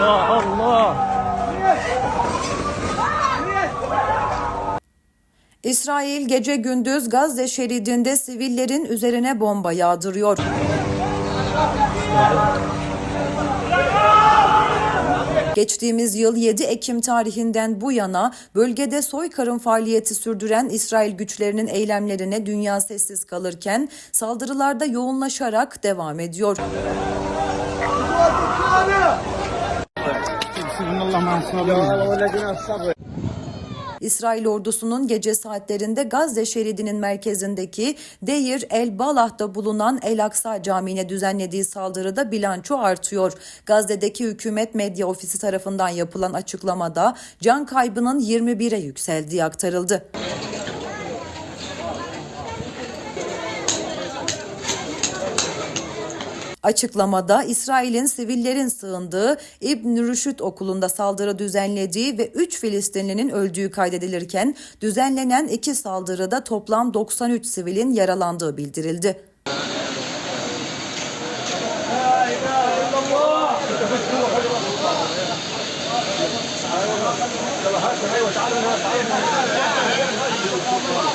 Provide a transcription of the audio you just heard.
Ya Allah. İsrail gece gündüz Gazze şeridinde sivillerin üzerine bomba yağdırıyor. Geçtiğimiz yıl 7 Ekim tarihinden bu yana bölgede soykırım faaliyeti sürdüren İsrail güçlerinin eylemlerine dünya sessiz kalırken saldırılarda yoğunlaşarak devam ediyor. İsrail ordusunun gece saatlerinde Gazze şeridinin merkezindeki Deir el Balah'ta bulunan El Aksa Camii'ne düzenlediği saldırıda bilanço artıyor. Gazze'deki hükümet medya ofisi tarafından yapılan açıklamada can kaybının 21'e yükseldiği aktarıldı. Açıklamada İsrail'in sivillerin sığındığı İbn Rüşd okulunda saldırı düzenlediği ve 3 Filistinlinin öldüğü kaydedilirken düzenlenen iki saldırıda toplam 93 sivilin yaralandığı bildirildi.